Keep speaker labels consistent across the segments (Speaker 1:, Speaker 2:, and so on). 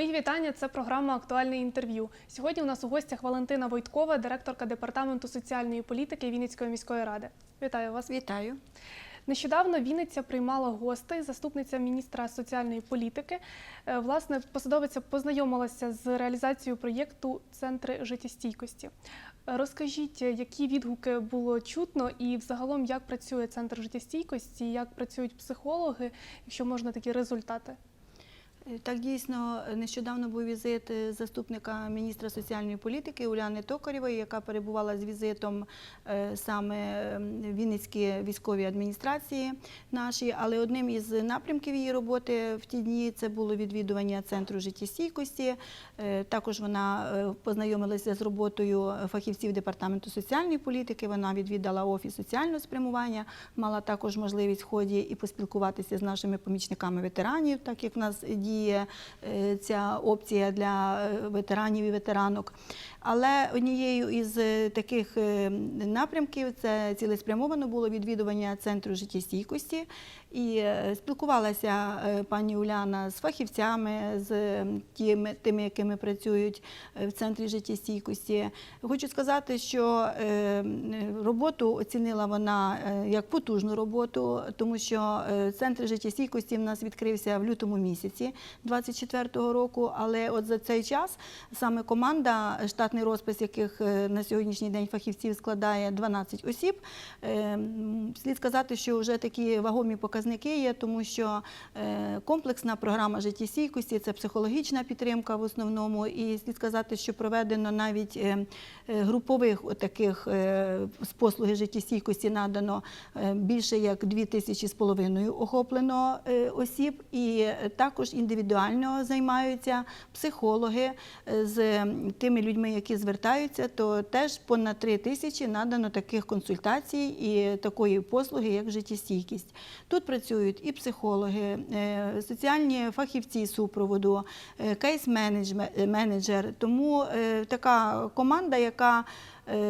Speaker 1: Мої вітання. Це програма Актуальне інтерв'ю. Сьогодні у нас у гостях Валентина Войткова, директорка департаменту соціальної політики Вінницької міської ради. Вітаю вас.
Speaker 2: Вітаю.
Speaker 1: Нещодавно Вінниця приймала гостей, заступниця міністра соціальної політики. Е, Власне, посадовиця познайомилася з реалізацією проєкту Центри життєстійкості. Е, Розкажіть, які відгуки було чутно, і взагалом як працює центр життєстійкості, як працюють психологи, якщо можна такі результати.
Speaker 2: Е, Так дійсно нещодавно був візит е, заступника міністра соціальної політики Уляни Токарєвої, яка перебувала з візитом е, саме м, в Вінницькій військовій адміністрації нашій. Але одним із напрямків її роботи в ті дні це було відвідування центру життєстійкості. Також вона познайомилася з роботою фахівців департаменту соціальної політики. Вона відвідала офіс соціального спрямування, мала також можливість в ході і поспілкуватися з нашими помічниками ветеранів, так як в нас діє е, ця опція для е, ветеранів і ветеранок. Але однією із е, таких напрямків це цілеспрямовано було відвідування центру життєстійкості. І е, спілкувалася е, пані Уляна з фахівцями, з тими, тими, якими працюють е, в центрі життєстійкості. Хочу сказати, що роботу оцінила вона як потужну роботу, тому що центр життєстійкості в нас відкрився в лютому місяці 24-го року. Але от за цей час саме команда, штатний розпис, яких на сьогоднішній день фахівців складає 12 осіб. Слід сказати, що вже такі вагомі показники є, тому що е, комплексна програма життєстійкості це психологічна підтримка в основному. І слід сказати, що проведено навіть е, е, групових таких з послуги життєстійкості надано більше як 2 тисячі з половиною охоплено осіб, і також індивідуально займаються психологи з тими людьми, які звертаються, то теж понад 3 тисячі надано таких консультацій і такої послуги, як життєстійкість. Тут працюють і психологи, е, соціальні фахівці супроводу, е, кейс-менеджер. Тому е, така команда, яка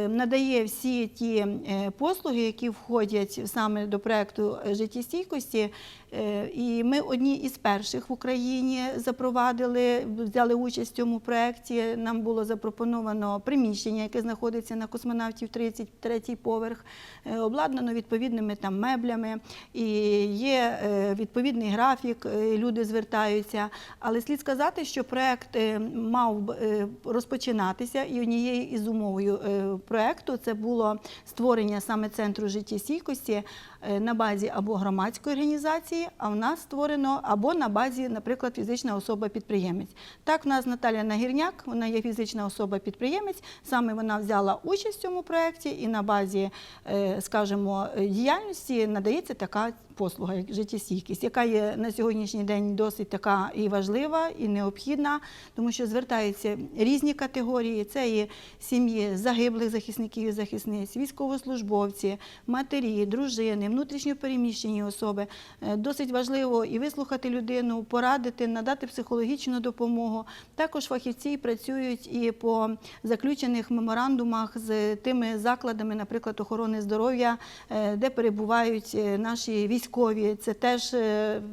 Speaker 2: надає всі ті е, послуги, які входять саме до проекту життєстійкості. Е, І ми одні із перших в Україні запровадили, взяли участь в цьому проєкті. Нам було запропоновано приміщення, яке знаходиться на космонавтів 33 поверх, е, обладнано відповідними там меблями, і є е, відповідний графік, е, люди звертаються. Але слід сказати, що проєкт е, мав е, розпочинатися, і однією із умовою е, проєкту це було створення саме центру життєстійкості е, на базі або громадської організації, а в нас створено або на базі, наприклад, фізична особа-підприємець. Так, в нас Наталя Нагірняк, вона є фізична особа-підприємець. Саме вона взяла участь в цьому проєкті, і на базі, е, скажімо, діяльності надається така послуга, як життєстійкість, яка є на сьогоднішній день досить така і важлива, і необхідна, тому що звертаються різні категорії. Це і сім'ї загиблих захисників і захисниць, військовослужбовці, матері, дружини, внутрішньопереміщені особи. Е, Досить важливо і вислухати людину, порадити, надати психологічну допомогу. Також фахівці працюють і по заключених меморандумах з тими закладами, наприклад, охорони здоров'я, е, де перебувають е, наші військові. Це теж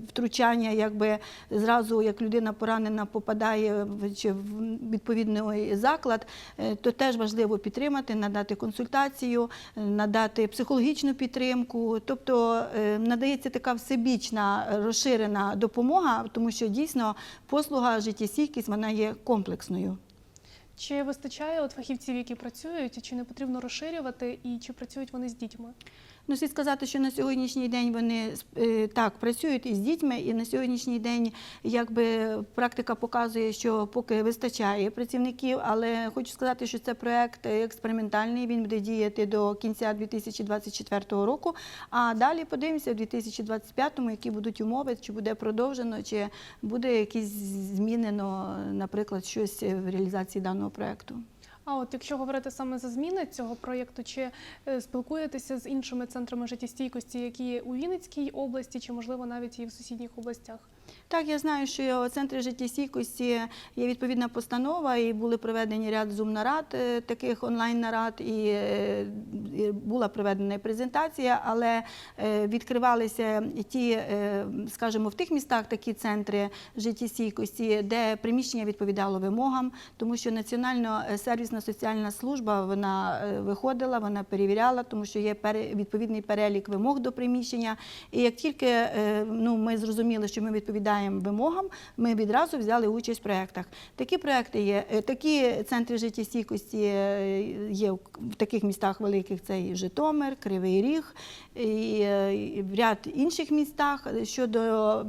Speaker 2: втручання, якби зразу як людина поранена попадає в відповідний заклад, то теж важливо підтримати, надати консультацію, надати психологічну підтримку. Тобто е, надається така всебічна розширена допомога, тому що дійсно послуга життєстійкість вона є комплексною.
Speaker 1: Чи вистачає от фахівців, які працюють, чи не потрібно розширювати, і чи працюють вони з дітьми?
Speaker 2: Ну, слід сказати, що на сьогоднішній день вони е, так працюють із дітьми, і на сьогоднішній день якби практика показує, що поки вистачає працівників, але хочу сказати, що це проект експериментальний. Він буде діяти до кінця 2024 року. А далі подивимося в 2025-му, які будуть умови, чи буде продовжено, чи буде якісь змінено, наприклад, щось в реалізації даного проекту.
Speaker 1: А от якщо говорити саме за зміни цього проєкту, чи е, спілкуєтеся з іншими центрами життєстійкості, які є у Вінницькій області, чи можливо навіть і в сусідніх областях?
Speaker 2: Так, я знаю, що у центрі життєстійкості є відповідна постанова, і були проведені ряд зум-нарад, е, таких онлайн-нарад, і, е, була проведена презентація, але е, відкривалися ті, скажімо, в тих містах такі центри життєстійкості, де приміщення відповідало вимогам, тому що Національна е, сервісна соціальна служба вона виходила, вона перевіряла, тому що є відповідний перелік вимог до приміщення. І як тільки ну, ми зрозуміли, що ми відповідаємо вимогам, ми відразу взяли участь в проєктах. Такі проекти є, е, такі центри життєстійкості е, є в таких містах великих: це і Житомир, Кривий Ріг, і, е, в ряд інших містах. Щодо,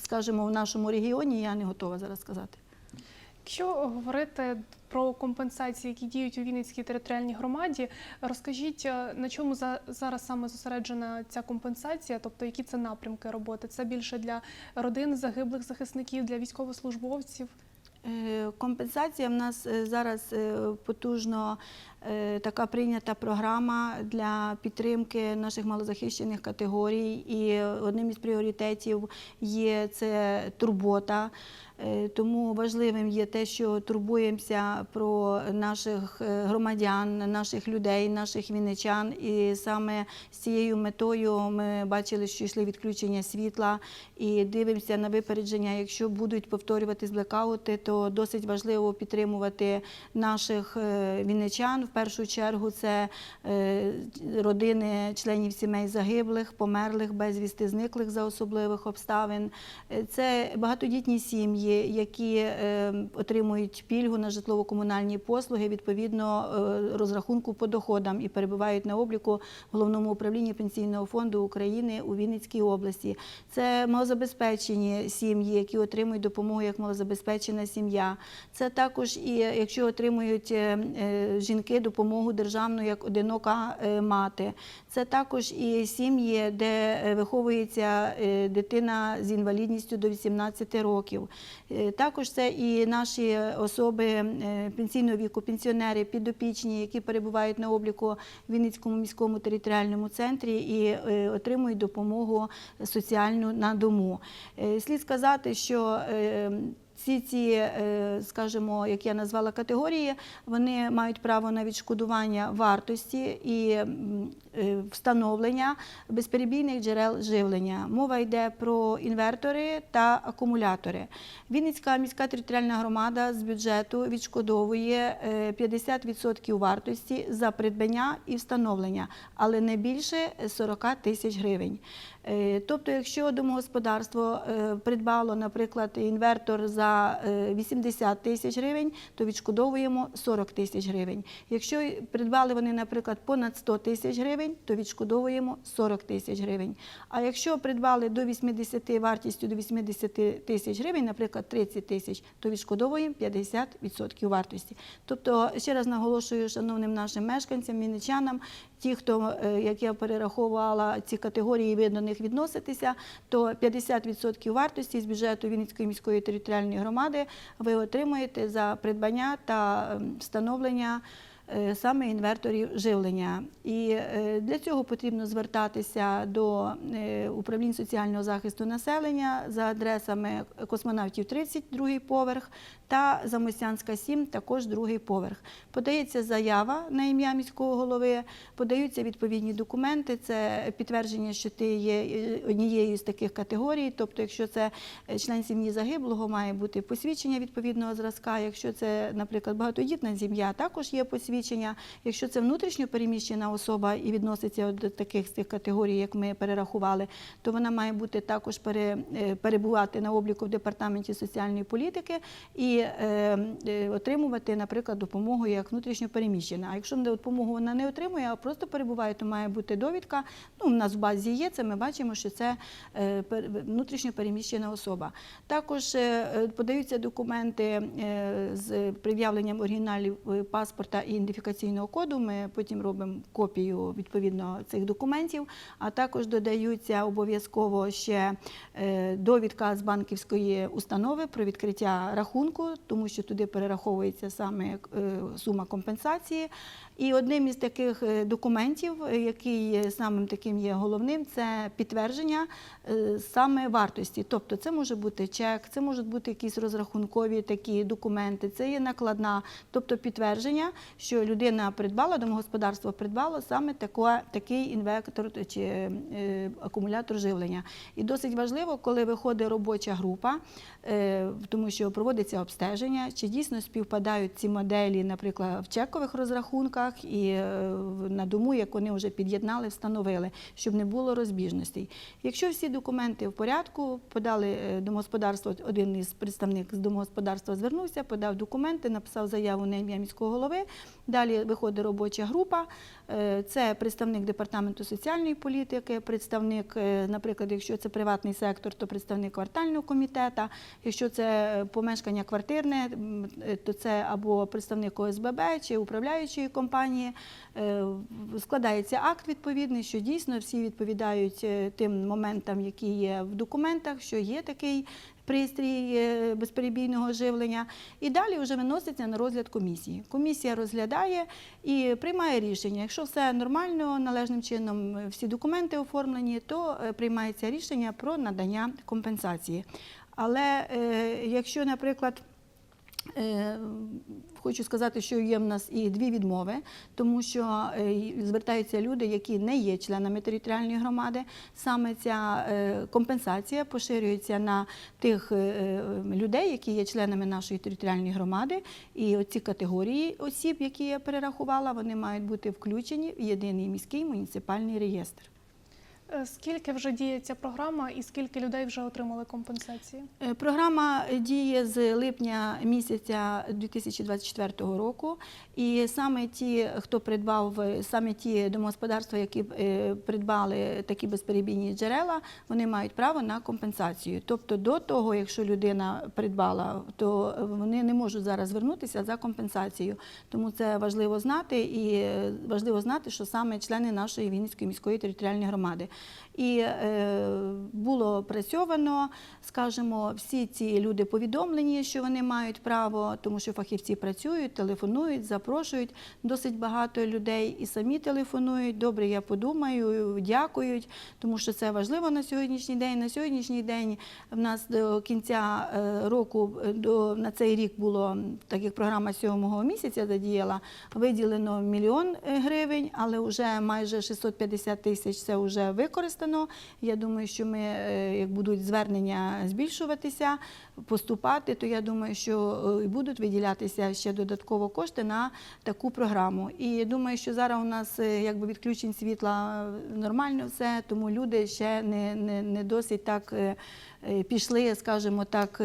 Speaker 2: скажімо, в нашому регіоні, я не готова зараз сказати.
Speaker 1: Якщо говорити про компенсації, які діють у Вінницькій територіальній громаді, розкажіть, е, на чому за- зараз саме зосереджена ця компенсація, тобто які це напрямки роботи? Це більше для родин загиблих захисників, для військовослужбовців?
Speaker 2: Е, Компенсація в нас е, зараз потужно така прийнята програма для підтримки наших малозахищених категорій. І одним із пріоритетів є це турбота. Е, Тому важливим є те, що турбуємося про наших е, громадян, наших людей, наших вінничан. І саме з цією метою ми бачили, що йшли відключення світла і дивимося на випередження. Якщо будуть повторюватись блекаути, то досить важливо підтримувати наших е, вінничан. В першу чергу це е, родини членів сімей загиблих, померлих, безвісти зниклих за особливих обставин. Е, Це багатодітні сім'ї, які е, отримують пільгу на житлово-комунальні послуги відповідно розрахунку по доходам і перебувають на обліку в головному управлінні пенсійного фонду України у Вінницькій області. Це малозабезпечені сім'ї, які отримують допомогу як малозабезпечена сім'я. Це також і якщо отримують е, допомогу державну як одинока е, мати. Це також і сім'ї, де е, виховується е, дитина з інвалідністю до 18 років. Також це і наші особи пенсійного віку, пенсіонери, підопічні, які перебувають на обліку в Вінницькому міському територіальному центрі і отримують допомогу соціальну на дому. Слід сказати, що всі ці, е, скажімо, як я назвала категорії, вони мають право на відшкодування вартості і встановлення безперебійних джерел живлення. Мова йде про інвертори та акумулятори. Вінницька міська територіальна громада з бюджету відшкодовує е, 50% вартості за придбання і встановлення, але не більше 40 тисяч гривень. Е, Тобто, якщо домогосподарство е, придбало, наприклад, інвертор за е, 80 тисяч гривень, то відшкодовуємо 40 тисяч гривень. Якщо придбали вони, наприклад, понад 100 тисяч гривень, то відшкодовуємо 40 тисяч гривень. А якщо придбали до 80 вартістю до 80 тисяч гривень, наприклад, 30 тисяч, то відшкодовуємо 50% вартості. Тобто, ще раз наголошую шановним нашим мешканцям, вінничанам, ті, хто, е, як я перераховувала ці категорії, ви до них відноситеся, то 50% вартості з бюджету Вінницької міської територіальної громади ви отримуєте за придбання та ем, встановлення саме інверторів живлення. І е, для цього потрібно звертатися до е, управлінь соціального захисту населення за адресами космонавтів 30, другий поверх, та Замостянська 7, також другий поверх. Подається заява на ім'я міського голови, подаються відповідні документи. Це підтвердження, що ти є е, однією з таких категорій. Тобто, якщо це е, член сім'ї загиблого, має бути посвідчення відповідного зразка. Якщо це, наприклад, багатодітна сім'я, також є посвідчення. Якщо це внутрішньо переміщена особа і відноситься до таких з тих категорій, як ми перерахували, то вона має бути також е, перебувати на обліку в департаменті соціальної політики і е, е, отримувати, наприклад, допомогу як внутрішньо переміщена. А якщо допомогу вона не отримує, а просто перебуває, то має бути довідка. Ну, у нас в базі є це. Ми бачимо, що це е, пер- внутрішньо переміщена особа. Також е, подаються документи з пред'явленням оригіналів паспорта і ідентифікаційного коду. Ми потім робимо копію відповідно цих документів, а також додаються обов'язково ще довідка з банківської установи про відкриття рахунку тому що туди перераховується саме е, сума компенсації. І одним із таких е, документів, е, який самим таким є головним, це підтвердження саме вартості. Тобто це може бути чек, це можуть бути якісь розрахункові такі документи, це є накладна, тобто підтвердження, що людина придбала, домогосподарство придбало саме тако- такий інвектор чи акумулятор живлення. І досить важливо, коли виходить робоча група, тому що проводиться обстеження, чи дійсно співпадають ці моделі, наприклад, в чекових розрахунках і е, на дому, як вони вже під'єднали, встановили, щоб не було розбіжностей. Якщо всі документи в порядку, подали е, домогосподарство, один із представник з домогосподарства звернувся, подав документи, написав заяву на ім'я міського голови. Далі виходить робоча група. Е, Це представник департаменту соціальної політики, представник, е, наприклад, якщо це приватний сектор, то представник квартального комітету. Якщо це е, помешкання квартирне, то це або представник ОСББ чи управляючої компанії. Складається акт відповідний, що дійсно всі відповідають тим моментам, які є в документах, що є такий пристрій е, безперебійного живлення. І далі вже виноситься на розгляд комісії. Комісія розглядає і приймає рішення. Якщо все нормально, належним чином е, всі документи оформлені, то е, приймається рішення про надання компенсації. Але якщо, наприклад, Хочу сказати, що є в нас і дві відмови, тому що е, звертаються люди, які не є членами територіальної громади. Саме ця е, компенсація поширюється на тих е, людей, які є членами нашої територіальної громади. І оці категорії осіб, які я перерахувала, вони мають бути включені в єдиний міський муніципальний реєстр.
Speaker 1: Е, Скільки вже діє ця програма і скільки людей вже отримали компенсації?
Speaker 2: Е, Програма діє з липня місяця 2024 року, і саме ті, хто придбав, е, саме ті домогосподарства, які придбали такі безперебійні джерела, вони мають право на компенсацію. Тобто до того, якщо людина придбала, то вони не можуть зараз звернутися за компенсацією. Тому це важливо знати, і важливо знати, що саме члени нашої Вінницької міської територіальної громади. І е, було працьовано, скажімо, всі ці люди повідомлені, що вони мають право, тому що фахівці працюють, телефонують, запрошують. Досить багато людей і самі телефонують. Добре, я подумаю, дякують, тому що це важливо на сьогоднішній день. На сьогоднішній день в нас до кінця е, року е, до на цей рік було так як програма сьомого місяця задіяла, виділено мільйон гривень, але вже майже 650 тисяч це вже використано. Я думаю, що ми, е, як будуть звернення збільшуватися, поступати, то я думаю, що е, будуть виділятися ще додатково кошти на таку програму. І думаю, що зараз у нас е, якби відключень світла нормально все, тому люди ще не, не, не досить так. Пішли, скажімо так,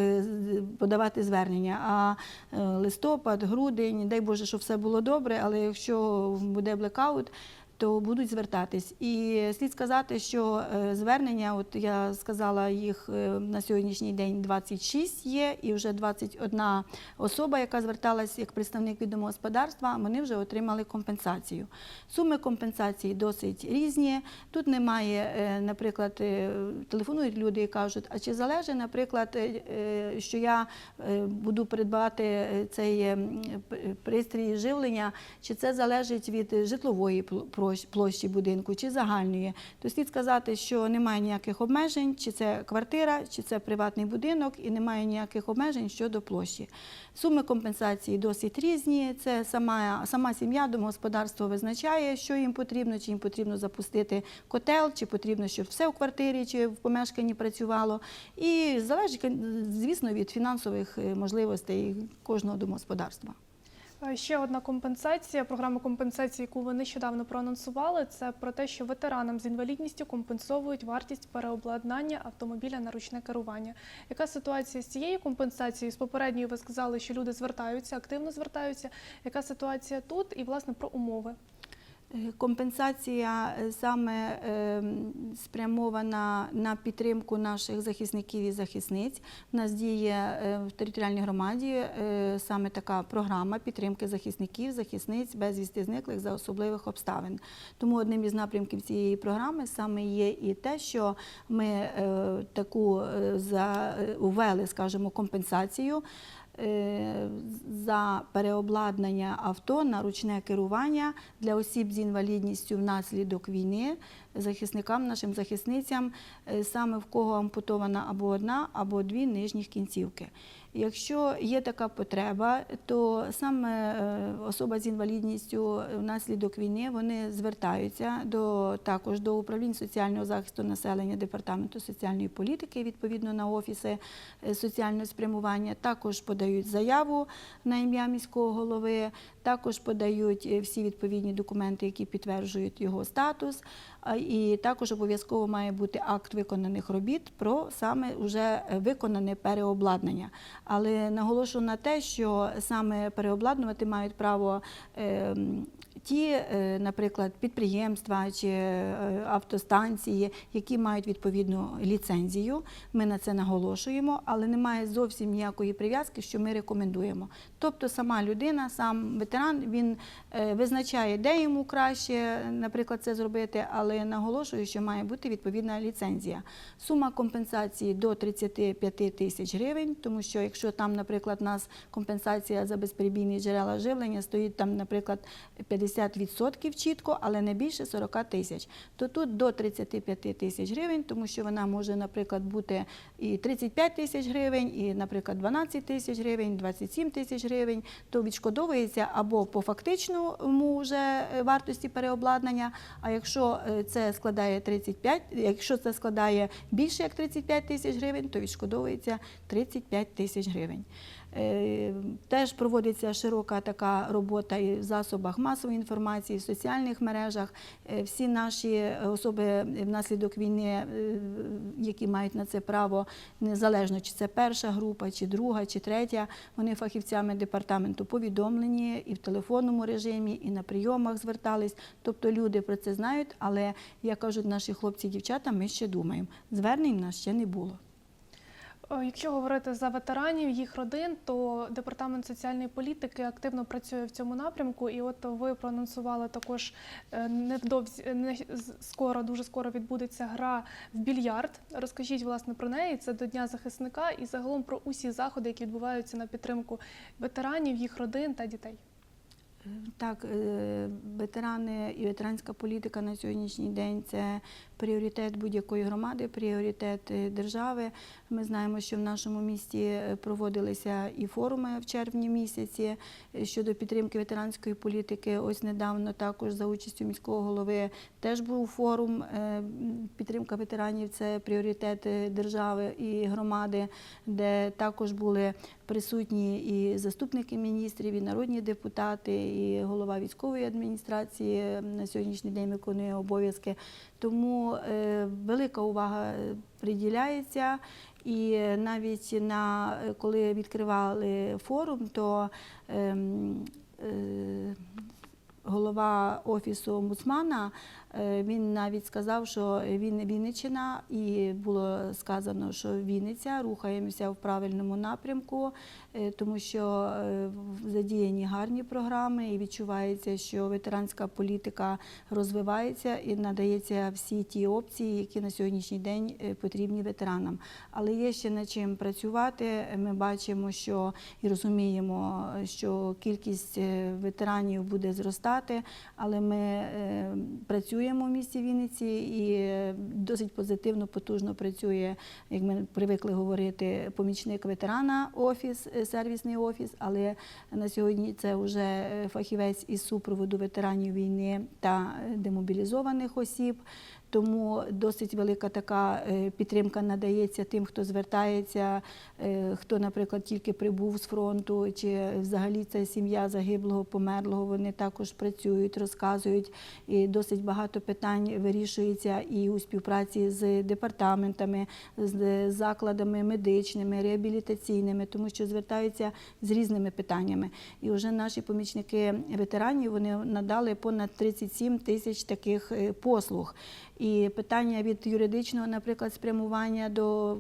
Speaker 2: подавати звернення. А листопад, грудень, дай Боже, щоб все було добре, але якщо буде блекаут, то будуть звертатись. І слід сказати, що е, звернення, от я сказала, їх е, на сьогоднішній день 26 є, і вже 21 особа, яка зверталась як представник від домогосподарства, вони вже отримали компенсацію. Суми компенсації досить різні. Тут немає, е, наприклад, телефонують люди і кажуть, а чи залежить, наприклад, що я буду придбати цей е, м, п- пристрій живлення, чи це залежить від житлової пл- площ- площі будинку, чи загальної. То слід сказати, що немає ніяких обмежень, чи це квартира, чи це приватний будинок, і немає ніяких обмежень щодо площі. Суми компенсації досить різні. Це сама, сама сім'я, домогосподарство визначає, що їм потрібно, чи їм потрібно запустити котел, чи потрібно, щоб все в квартирі чи в помешканні працювало. І залежить, звісно, від фінансових е, можливостей кожного домогосподарства.
Speaker 1: Е, Ще одна компенсація, програма компенсації, яку ви нещодавно проанонсували, це про те, що ветеранам з інвалідністю компенсовують вартість переобладнання автомобіля на ручне керування. Яка ситуація з цією компенсацією? З попередньою ви сказали, що люди звертаються, активно звертаються. Яка ситуація тут і власне про умови?
Speaker 2: Е, Компенсація е, саме е, спрямована на підтримку наших захисників і захисниць. У нас діє е, в територіальній громаді саме така програма підтримки захисників, захисниць безвісти зниклих за особливих обставин. Тому одним із напрямків цієї програми саме є і те, що ми таку увели, скажімо, компенсацію. Е, за переобладнання авто на ручне керування для осіб з інвалідністю внаслідок війни, захисникам, нашим захисницям, е, саме в кого ампутована або одна, або дві нижніх кінцівки. Якщо є така потреба, то саме е, особа з інвалідністю внаслідок війни вони звертаються до також до управління соціального захисту населення департаменту соціальної політики, відповідно на офіси е, соціального спрямування. Також подають заяву на ім'я міського голови, також подають всі відповідні документи, які підтверджують його статус. І також обов'язково має бути акт виконаних робіт про саме вже виконане переобладнання. Але наголошую на те, що саме переобладнувати мають право е, м, ті, е, наприклад, підприємства чи е, автостанції, які мають відповідну ліцензію. Ми на це наголошуємо, але немає зовсім ніякої прив'язки, що ми рекомендуємо. Тобто сама людина, сам ветеран, він е, визначає, де йому краще, наприклад, це зробити, але наголошую, що має бути відповідна ліцензія. Сума компенсації до 35 тисяч гривень, тому що якщо там, наприклад, у нас компенсація за безперебійні джерела живлення стоїть там, наприклад, 50% чітко, але не більше 40 тисяч, то тут до 35 тисяч гривень, тому що вона може, наприклад, бути і 35 тисяч гривень, і, наприклад, 12 тисяч гривень, 27 тисяч гривень, то відшкодовується або по фактичному вже е, вартості переобладнання. А якщо е, це складає 35, якщо це складає більше як 35 тисяч гривень, то відшкодовується 35 тисяч гривень. Е, Теж проводиться широка така робота і в засобах масової інформації, в соціальних мережах. Е, Всі наші особи внаслідок війни, е, які мають на це право, незалежно чи це перша група, чи друга, чи третя, вони фахівцями департаменту повідомлені і в телефонному режимі, і на прийомах звертались. Тобто люди про це знають, але як кажуть наші хлопці і дівчата, ми ще думаємо. Звернень в нас ще не було.
Speaker 1: Е, Якщо говорити за ветеранів, їх родин, то департамент соціальної політики активно працює в цьому напрямку. І от ви проанонсували також е, невдовзі не скоро, дуже скоро відбудеться гра в більярд. Розкажіть власне про неї. Це до Дня захисника і загалом про усі заходи, які відбуваються на підтримку ветеранів, їх родин та дітей.
Speaker 2: Так, е, ветерани і ветеранська політика на сьогоднішній день це пріоритет будь-якої громади, пріоритет е, держави. Ми знаємо, що в нашому місті е, проводилися і форуми в червні місяці е, щодо підтримки ветеранської політики. Ось недавно також за участю міського голови теж був форум е, підтримка ветеранів. Це пріоритет держави і громади, де також були присутні і заступники міністрів, і народні депутати, і голова військової адміністрації на сьогоднішній день виконує обов'язки. Тому велика увага приділяється. І навіть на коли відкривали форум, то е, е, голова офісу омбудсмана він навіть сказав, що він Вінниччина, і було сказано, що Вінниця рухаємося в правильному напрямку, е, тому що е, задіяні гарні програми, і відчувається, що ветеранська політика розвивається і надається всі ті опції, які на сьогоднішній день е, потрібні ветеранам. Але є ще над чим працювати. Ми бачимо, що і розуміємо, що кількість е, ветеранів буде зростати, але ми е, працюємо в місті Вінниці і е, досить позитивно, потужно працює, як ми привикли говорити, помічник ветерана офіс, е, сервісний офіс. Але на сьогодні це вже е, фахівець із супроводу ветеранів війни та демобілізованих осіб. Тому досить велика така е, підтримка надається тим, хто звертається, е, хто, наприклад, тільки прибув з фронту, чи взагалі це сім'я загиблого, померлого. Вони також працюють, розказують. І досить багато питань вирішується і у співпраці з департаментами, з закладами медичними, реабілітаційними, тому що звертаються з різними питаннями. І вже наші помічники ветеранів вони надали понад 37 тисяч таких е, послуг. І питання від юридичного, наприклад, спрямування до,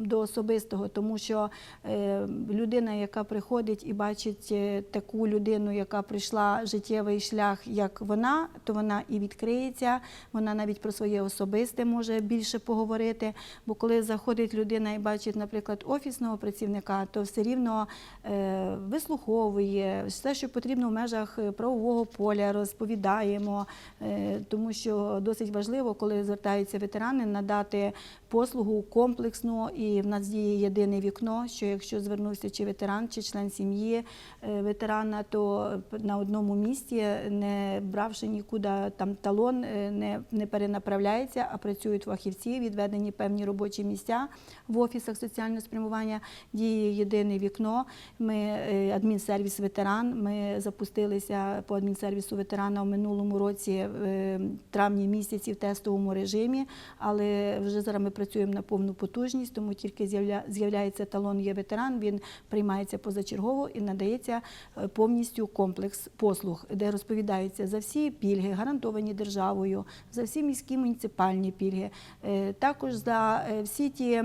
Speaker 2: до особистого, тому що е, людина, яка приходить і бачить е, таку людину, яка пройшла життєвий шлях, як вона, то вона і відкриється. вона навіть про своє особисте може більше поговорити. Бо коли заходить людина і бачить, наприклад, офісного працівника, то все рівно е, вислуховує все, що потрібно в межах правового поля, розповідаємо, е, тому що досить важливо, коли звертаються ветерани, надати послугу комплексну. І в нас діє єдине вікно, що якщо звернувся чи ветеран, чи член сім'ї е, ветерана, то на одному місці, не бравши нікуди там талон, е, не, не перенаправляється, а працюють фахівці, відведені певні робочі місця в офісах соціального спрямування. Діє єдине вікно. Ми е, адмінсервіс ветеран. Ми запустилися по адмінсервісу ветерана в минулому році е, травні місяці в тестовому режимі, але вже зараз ми працюємо на повну потужність, тому тільки з'являється талон є ветеран, він приймається позачергово і надається е, повністю комплекс послуг, де розповідаються за всі пільги, гарантовані державою, за всі міські муніципальні пільги, е, також за е, всі ті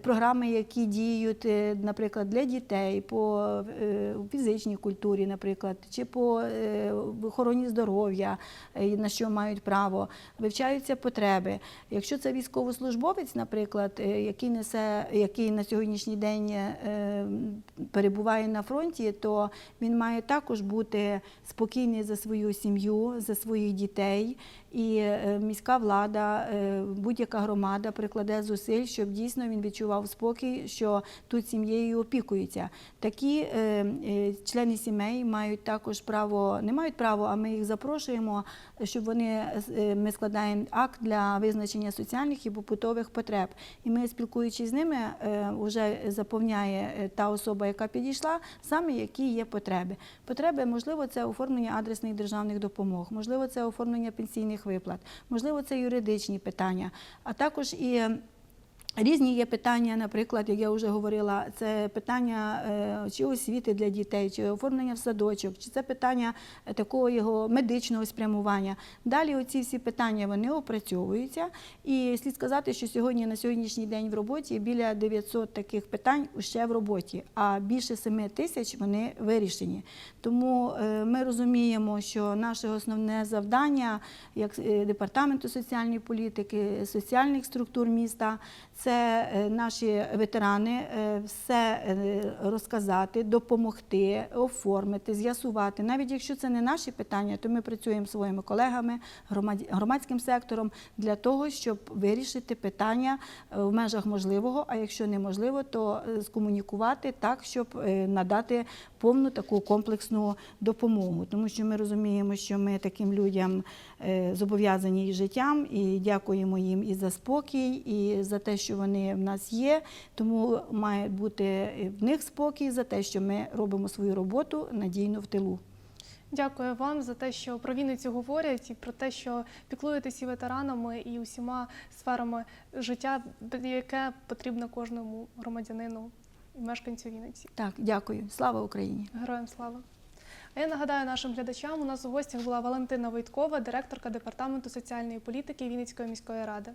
Speaker 2: програми, які діють, наприклад, для дітей по фізичній культурі, наприклад, чи по охороні здоров'я, на що мають право, вивчаються потреби. Якщо це військовослужбовець, наприклад, е, який несе, який на сьогоднішній день е, перебуває на фронті, то він має також бути спокійний за свою сім'ю, за своїх дітей. І е, міська влада, е, будь-яка громада прикладе зусиль, щоб дійсно він відчував спокій, що тут сім'єю опікуються. Такі е, члени сімей мають також право, не мають право, а ми їх запрошуємо, щоб вони ми складаємо акт для визначення соціальних і побутових потреб. І ми, спілкуючись з ними, вже заповняє та особа, яка підійшла, саме які є потреби. Потреби, можливо, це оформлення адресних державних допомог, можливо, це оформлення пенсійних виплат, можливо, це юридичні питання, а також і. Різні є питання, наприклад, як я вже говорила, це питання е, чи освіти для дітей, чи оформлення в садочок, чи це питання е, такого його медичного спрямування. Далі оці всі питання вони опрацьовуються. І слід сказати, що сьогодні на сьогоднішній день в роботі біля 900 таких питань ще в роботі, а більше 7 тисяч вони вирішені. Тому е, ми розуміємо, що наше основне завдання як департаменту соціальної політики, соціальних структур міста це е, наші ветерани е, все е, розказати, допомогти, оформити, з'ясувати. Навіть якщо це не наші питання, то ми працюємо своїми колегами, громадським сектором для того, щоб вирішити питання в межах можливого. А якщо неможливо, то скомунікувати так, щоб надати повну таку комплексну допомогу. Тому що ми розуміємо, що ми таким людям зобов'язані і життям, і дякуємо їм і за спокій, і за те, що вони в нас є. Тому має бути в них спокій за те, що ми робимо свою роботу надійно в тилу.
Speaker 1: Дякую вам за те, що про Вінницю говорять, і про те, що піклуєтесь і ветеранами, і усіма сферами життя, яке потрібно кожному громадянину і мешканцю Вінниці.
Speaker 2: Так, дякую. Слава Україні!
Speaker 1: Героям слава! А я нагадаю нашим глядачам, у нас у гостях була Валентина Войткова, директорка департаменту соціальної політики Вінницької міської ради.